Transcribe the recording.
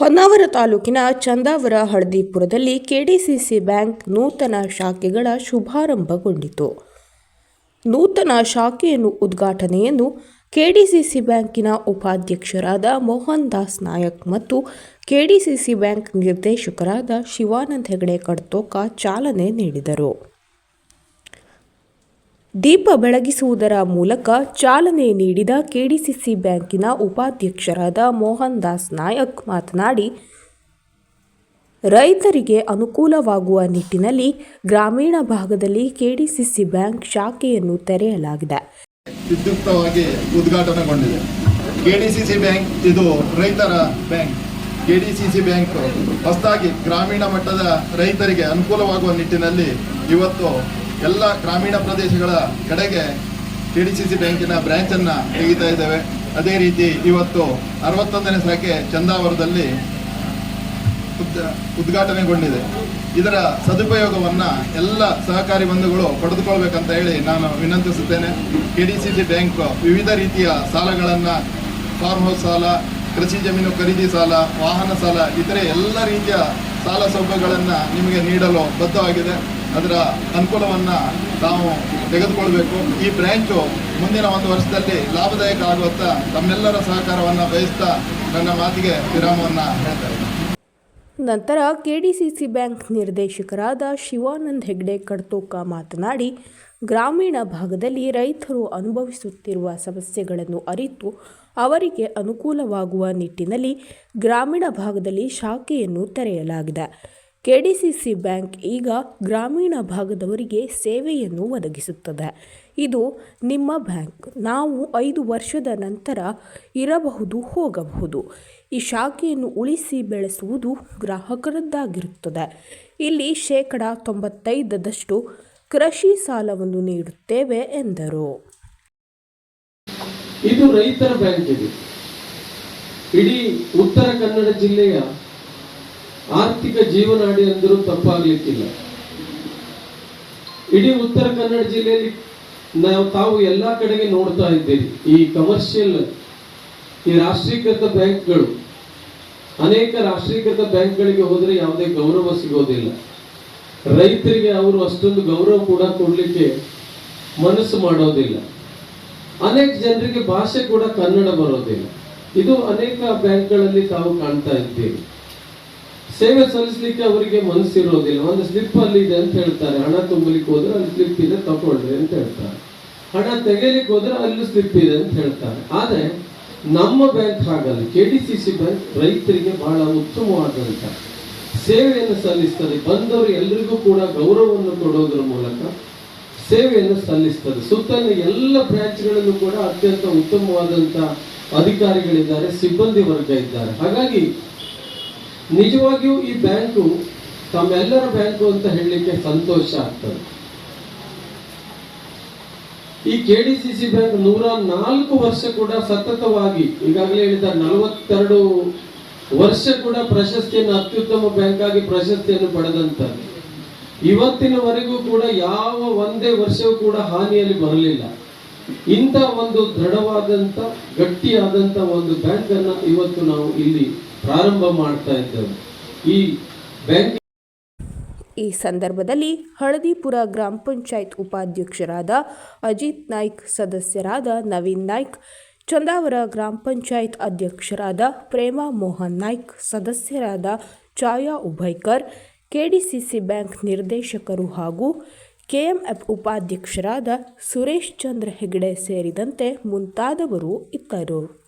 ಹೊನ್ನಾವರ ತಾಲೂಕಿನ Chandavar ಹಳದಿಪುರದಲ್ಲಿ KDCC bank ನೂತನ ಶಾಖೆಗಳ ಶುಭಾರಂಭಗೊಂಡಿತು. ನೂತನ ಶಾಖೆಯನ್ನು ಉದ್ಘಾಟನೆಯನ್ನು ಕೆಡಿಸಿಸಿ ಬ್ಯಾಂಕಿನ ಉಪಾಧ್ಯಕ್ಷರಾದ ಮೋಹನ್ ದಾಸ್ ನಾಯಕ್ ಮತ್ತು ಕೆಡಿಸಿಸಿ ಬ್ಯಾಂಕ್ ನಿರ್ದೇಶಕರಾದ ಶಿವಾನಂದ ಹೆಗಡೆ ಕಡ್ತೋಕ ಚಾಲನೆ ನೀಡಿದರು. ದೀಪ ಬೆಳಗಿಸುವುದರ ಮೂಲಕ ಚಾಲನೆ ನೀಡಿದ ಕೆಡಿಸಿಸಿ ಬ್ಯಾಂಕಿನ ಉಪಾಧ್ಯಕ್ಷರಾದ ಮೋಹನ್ ದಾಸ್ ನಾಯಕ್ ಮಾತನಾಡಿ, ರೈತರಿಗೆ ಅನುಕೂಲವಾಗುವ ನಿಟ್ಟಿನಲ್ಲಿ ಗ್ರಾಮೀಣ ಭಾಗದಲ್ಲಿ ಕೆಡಿಸಿಸಿ ಬ್ಯಾಂಕ್ ಶಾಖೆಯನ್ನು ತೆರೆಯಲಾಗಿದೆ. ವಿದ್ಯುಕ್ತವಾಗಿ ಉದ್ಘಾಟನೆಗೊಂಡಿದೆ. ಕೆಡಿಸಿಸಿ ಬ್ಯಾಂಕ್ ಇದು ರೈತರ ಬ್ಯಾಂಕ್. ಕೆಡಿಸಿಸಿ ಬ್ಯಾಂಕ್ ಹೊಸದಾಗಿ ಗ್ರಾಮೀಣ ಮಟ್ಟದ ರೈತರಿಗೆ ಅನುಕೂಲವಾಗುವ ನಿಟ್ಟಿನಲ್ಲಿ ಇವತ್ತು ಎಲ್ಲ ಗ್ರಾಮೀಣ ಪ್ರದೇಶಗಳ ಕಡೆಗೆ ಟಿ ಡಿ ಸಿ ಸಿ ಬ್ಯಾಂಕಿನ ಬ್ರ್ಯಾಂಚನ್ನು ತೆಗಿತಾ ಇದ್ದೇವೆ. ಅದೇ ರೀತಿ ಇವತ್ತು ಅರವತ್ತೊಂದನೇ ಶಾಖೆ ಚಂದಾವರದಲ್ಲಿ ಉದ್- ಉದ್ಘಾಟನೆಗೊಂಡಿದೆ. ಇದರ ಸದುಪಯೋಗವನ್ನ ಎಲ್ಲ ಸಹಕಾರಿ ಬಂಧುಗಳು ಪಡೆದುಕೊಳ್ಬೇಕಂತ ಹೇಳಿ ನಾನು ವಿನಂತಿಸುತ್ತೇನೆ. K D C C bank ವಿವಿಧ ರೀತಿಯ ಸಾಲಗಳನ್ನು ಫಾರ್ಮ್ ಹೌಸ್ ಸಾಲ, ಕೃಷಿ ಜಮೀನು ಖರೀದಿ ಸಾಲ, ವಾಹನ ಸಾಲ, ಇತರೆ ಎಲ್ಲ ರೀತಿಯ ಸಾಲ ಸೌಲಭ್ಯಗಳನ್ನು ನಿಮಗೆ ನೀಡಲು ಬದ್ಧವಾಗಿದೆ. ಅದರ ಅನುಕೂಲವನ್ನು ನಾವು ತೆಗೆದುಕೊಳ್ಬೇಕು. ಈ ಬ್ರ್ಯಾಂಚು ಮುಂದಿನ ಒಂದು ವರ್ಷದಲ್ಲಿ ಲಾಭದಾಯಕ ಆಗುತ್ತಾ ತಮ್ಮೆಲ್ಲರ ಸಹಕಾರವನ್ನು ಬಯಸ್ತಾ ನನ್ನ ಮಾತಿಗೆ ವಿರಾಮವನ್ನು ಹೇಳ್ತಾ ನಂತರ ಕೆಡಿಸಿಸಿ ಬ್ಯಾಂಕ್ ನಿರ್ದೇಶಕರಾದ ಶಿವಾನಂದ್ ಹೆಗ್ಡೆ ಕಡ್ತೋಕ ಮಾತನಾಡಿ, ಗ್ರಾಮೀಣ ಭಾಗದಲ್ಲಿ ರೈತರು ಅನುಭವಿಸುತ್ತಿರುವ ಸಮಸ್ಯೆಗಳನ್ನು ಅರಿತು ಅವರಿಗೆ ಅನುಕೂಲವಾಗುವ ನಿಟ್ಟಿನಲ್ಲಿ ಗ್ರಾಮೀಣ ಭಾಗದಲ್ಲಿ ಶಾಖೆಯನ್ನು ತೆರೆಯಲಾಗಿದೆ. ಕೆಡಿಸಿಸಿ ಬ್ಯಾಂಕ್ ಈಗ ಗ್ರಾಮೀಣ ಭಾಗದವರಿಗೆ ಸೇವೆಯನ್ನು ಒದಗಿಸುತ್ತದೆ. ಇದು ನಿಮ್ಮ ಬ್ಯಾಂಕ್. ನಾವು ಐದು ವರ್ಷದ ನಂತರ ಇರಬಹುದು, ಹೋಗಬಹುದು. ಈ ಶಾಖೆಯನ್ನು ಉಳಿಸಿ ಬೆಳೆಸುವುದು ಗ್ರಾಹಕರದ್ದಾಗಿರುತ್ತದೆ. ಇಲ್ಲಿ ಶೇಕಡ ತೊಂಬತ್ತೈದದಷ್ಟು ಕೃಷಿ ಸಾಲವನ್ನು ನೀಡುತ್ತೇವೆ ಎಂದರು. ಇದು ರೈತರ ಬ್ಯಾಂಕ್ ಇಡೀ ಉತ್ತರ ಕನ್ನಡ ಜಿಲ್ಲೆಯ ಆರ್ಥಿಕ ಜೀವನಾಡಿ ಅಂದರೂ ತಪ್ಪಾಗ್ಲಿಕ್ಕಿಲ್ಲ. ಇಡೀ ಉತ್ತರ ಕನ್ನಡ ಜಿಲ್ಲೆಯಲ್ಲಿ ನಾವು ತಾವು ಎಲ್ಲಾ ಕಡೆಗೆ ನೋಡ್ತಾ ಇದ್ದೇವೆ ಈ ಕಮರ್ಷಿಯಲ್ ಈ ರಾಷ್ಟ್ರೀಕೃತ ಬ್ಯಾಂಕ್ಗಳು, ಅನೇಕ ರಾಷ್ಟ್ರೀಕೃತ ಬ್ಯಾಂಕ್ಗಳಿಗೆ ಹೋದರೆ ಯಾವುದೇ ಗೌರವ ಸಿಗೋದಿಲ್ಲ. ರೈತರಿಗೆ ಅವರು ಅಷ್ಟೊಂದು ಗೌರವ ಕೂಡ ಕೊಡಲಿಕ್ಕೆ ಮನಸ್ಸು ಮಾಡೋದಿಲ್ಲ. ಅನೇಕ ಜನರಿಗೆ ಭಾಷೆ ಕೂಡ ಕನ್ನಡ ಬರೋದಿಲ್ಲ. ಇದು ಅನೇಕ ಬ್ಯಾಂಕ್ಗಳಲ್ಲಿ ತಾವು ಕಾಣ್ತಾ ಇದ್ದೀವಿ ಸೇವೆ ಸಲ್ಲಿಸಲಿಕ್ಕೆ ಅವರಿಗೆ ಮನಸ್ಸಿರೋದಿಲ್ಲ. ಒಂದು ಸ್ಲಿಪ್ ಅಲ್ಲಿ ಇದೆ ಅಂತ ಹೇಳ್ತಾರೆ. ಹಣ ತುಂಬಲಿಕ್ಕೆ ಹೋದ್ರೆ ಅಲ್ಲಿ ಸ್ಲಿಪ್ ಇದೆ, ತಗೊಳ್ರಿ ಅಂತ ಹೇಳ್ತಾರೆ. ಹಣ ತೆಗೆಯಲಿಕ್ಕೆ ಹೋದ್ರೆ ಅಲ್ಲೂ ಸ್ಲಿಪ್ ಇದೆ ಅಂತ ಹೇಳ್ತಾರೆ. ಆದರೆ ನಮ್ಮ ಬ್ಯಾಂಕ್ ಹಾಗಲ್ಲ. K D C C bank ರೈತರಿಗೆ ಬಹಳ ಉತ್ತಮವಾದಂತ ಸೇವೆಯನ್ನು ಸಲ್ಲಿಸ್ತದೆ. ಬಂದವರು ಎಲ್ರಿಗೂ ಕೂಡ ಗೌರವವನ್ನು ಕೊಡೋದ್ರ ಮೂಲಕ ಸೇವೆಯನ್ನು ಸಲ್ಲಿಸ್ತದೆ. ಸುತ್ತಲಿನ ಎಲ್ಲ ಬ್ರಾಂಚ್ಗಳಲ್ಲೂ ಕೂಡ ಅತ್ಯಂತ ಉತ್ತಮವಾದಂತ ಅಧಿಕಾರಿಗಳಿದ್ದಾರೆ, ಸಿಬ್ಬಂದಿ ವರ್ಗ ಇದ್ದಾರೆ. ಹಾಗಾಗಿ ನಿಜವಾಗಿಯೂ ಈ ಬ್ಯಾಂಕು ತಮ್ಮೆಲ್ಲರ ಬ್ಯಾಂಕು ಅಂತ ಹೇಳಲಿಕ್ಕೆ ಸಂತೋಷ ಆಗ್ತದೆ. ಈ ಕೆಡಿಸಿಸಿ ಬ್ಯಾಂಕ್ ನೂರ ನಾಲ್ಕು ವರ್ಷ ಕೂಡ ಸತತವಾಗಿ, ಈಗಾಗಲೇ ಹೇಳಿದ್ದಾರೆ ನಲವತ್ತೆರಡು ವರ್ಷ ಕೂಡ ಪ್ರಶಸ್ತಿಯನ್ನು, ಅತ್ಯುತ್ತಮ ಬ್ಯಾಂಕ್ ಆಗಿ ಪ್ರಶಸ್ತಿಯನ್ನು ಪಡೆದಂತದ್ದು ಇವತ್ತಿನವರೆಗೂ ಕೂಡ ಯಾವ ಒಂದೇ ವರ್ಷವೂ ಕೂಡ ಹಾನಿಯಲ್ಲಿ ಬರಲಿಲ್ಲ. ಇಂಥ ಒಂದು ದೃಢವಾದಂತ ಗಟ್ಟಿಯಾದಂಥ ಒಂದು ಬ್ಯಾಂಕನ್ನು ಇವತ್ತು ನಾವು ಇಲ್ಲಿ ಪ್ರಾರಂಭ ಮಾಡ್ತಾ ಈ ಬ್ಯಾಂಕ್ ಈ ಸಂದರ್ಭದಲ್ಲಿ ಹಳದಿಪುರ ಗ್ರಾಮ ಪಂಚಾಯತ್ ಉಪಾಧ್ಯಕ್ಷರಾದ ಅಜಿತ್ ನಾಯ್ಕ್, ಸದಸ್ಯರಾದ ನವೀನ್ ನಾಯ್ಕ್, ಚಂದಾವರ ಗ್ರಾಮ ಪಂಚಾಯತ್ ಅಧ್ಯಕ್ಷರಾದ ಪ್ರೇಮಾ ಮೋಹನ್ ನಾಯ್ಕ್, ಸದಸ್ಯರಾದ ಛಾಯಾ ಉಭಯ್ಕರ್, ಕೆಡಿಸಿಸಿ ಬ್ಯಾಂಕ್ ನಿರ್ದೇಶಕರು ಹಾಗೂ ಕೆಎಂಎಫ್ ಉಪಾಧ್ಯಕ್ಷರಾದ ಸುರೇಶ್ ಚಂದ್ರ ಹೆಗಡೆ ಸೇರಿದಂತೆ ಮುಂತಾದವರು ಇದ್ದರು.